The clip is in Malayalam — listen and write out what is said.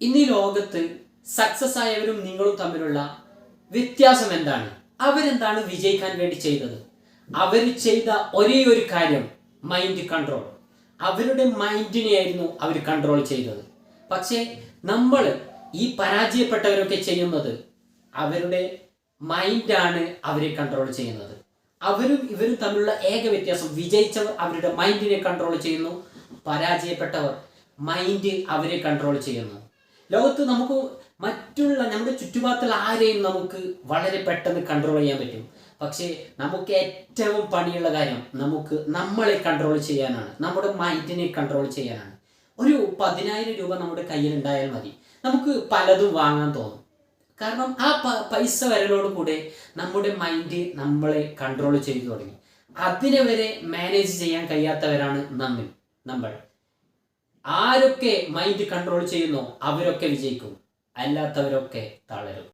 ഇന്ന് ലോകത്ത് സക്സസ് ആയവരും നിങ്ങളും തമ്മിലുള്ള വ്യത്യാസം എന്താണ്? അവരെന്താണ് വിജയിക്കാൻ വേണ്ടി ചെയ്തത്? അവർ ചെയ്ത ഒരേ ഒരു കാര്യം മൈൻഡ് കൺട്രോൾ അവരുടെ മൈൻഡിനെയായിരുന്നു അവർ കൺട്രോൾ ചെയ്തത്. പക്ഷേ നമ്മൾ ഈ പരാജയപ്പെട്ടവരൊക്കെ ചെയ്യുന്നത് അവരുടെ മൈൻഡാണ് അവരെ കൺട്രോൾ ചെയ്യുന്നത്. അവരും ഇവരും തമ്മിലുള്ള ഏക വ്യത്യാസം വിജയിച്ചവർ അവരുടെ മൈൻഡിനെ കൺട്രോൾ ചെയ്യുന്നു പരാജയപ്പെട്ടവർ മൈൻഡ് അവരെ കൺട്രോൾ ചെയ്യുന്നു. ലോകത്ത് നമുക്ക് മറ്റുള്ള നമ്മുടെ ചുറ്റുപാടത്തുള്ള ആരെയും നമുക്ക് വളരെ പെട്ടെന്ന് കൺട്രോൾ ചെയ്യാൻ പറ്റും. പക്ഷേ നമുക്ക് ഏറ്റവും പണിയുള്ള കാര്യം നമുക്ക് നമ്മളെ കൺട്രോൾ ചെയ്യാനാണ്. നമ്മുടെ മൈൻഡിനെ കൺട്രോൾ ചെയ്യാനാണ്. ഒരു പതിനായിരം രൂപ നമ്മുടെ കയ്യിൽ ഉണ്ടായാൽ മതി. നമുക്ക് പലതും വാങ്ങാൻ തോന്നും. കാരണം ആ പൈസ വരലോട് കൂടെ നമ്മുടെ മൈൻഡ് നമ്മളെ കൺട്രോൾ ചെയ്തു തുടങ്ങി. അതിനെ വരെ മാനേജ് ചെയ്യാൻ കഴിയാത്തവരാണ് നമ്മൾ നമ്മൾ. ആരൊക്കെ മൈൻഡ് കൺട്രോൾ ചെയ്യുന്നു അവരൊക്കെ വിജയിക്കും. അല്ലാത്തവരൊക്കെ തളരും.